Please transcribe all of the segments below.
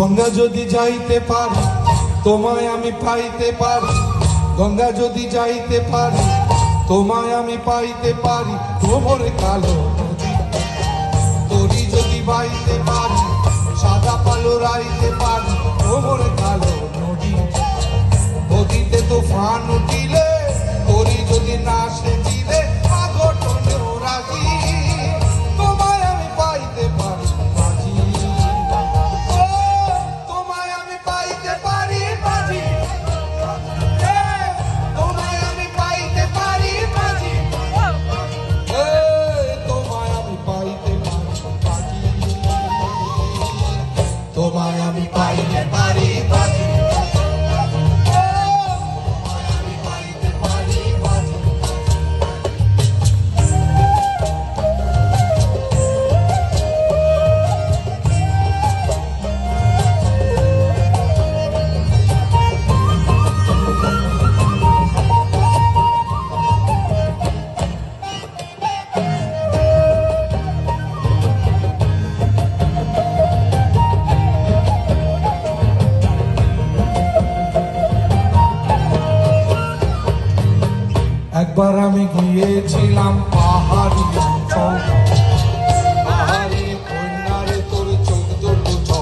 গঙ্গা যদি যাইতে পার, তোমায় আমি পাইতে পার। গঙ্গা যদি যাইতে পার, তোমায় আমি পাইতে পারি। তোমার কালো তরি যদি বাইতে পারি, সাদা পালো রাইতে পারি। তোমার একবার আমি গিয়েছিলাম পাহাড়ি পাহাড়ি তোর চোখ দুটো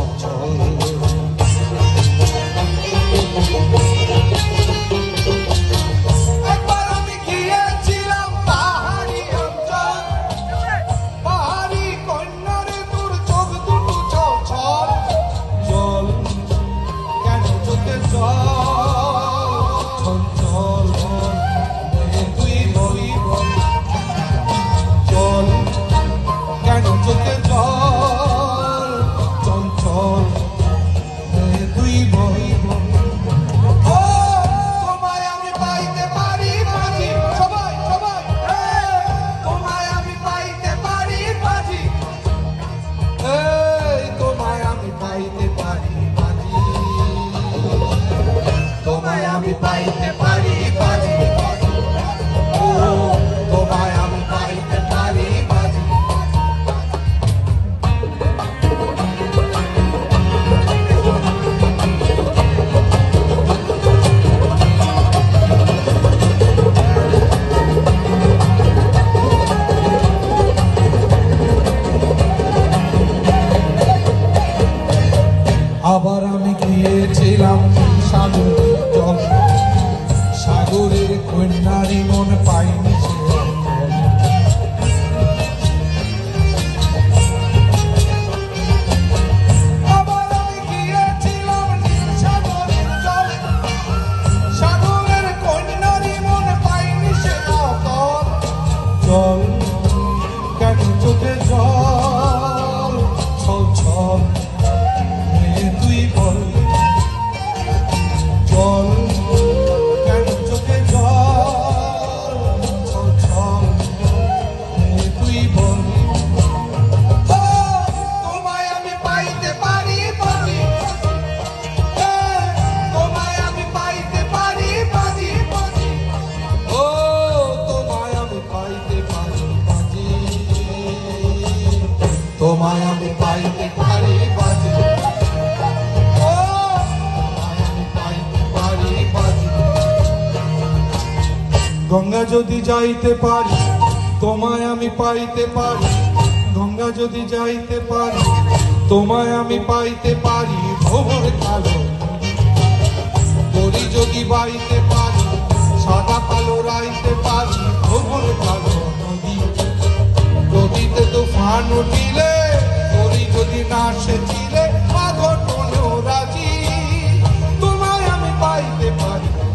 গিয়েছিলাম সাগর সাগরের কন্যারি মন পাইনি। গঙ্গা যদি যাইতে পারি, তোমায় আমি পাইতে পারি। গঙ্গা যদি যাইতে পারি, তোমায় আমি পাইতে পারি। ভোর কালো করি যদি বাইতে পারি, সাদা কালো রাইতে পারি। ভোর কালো নদী, নদীতে তো ফান উঠিলে করি যদি না সেছিলে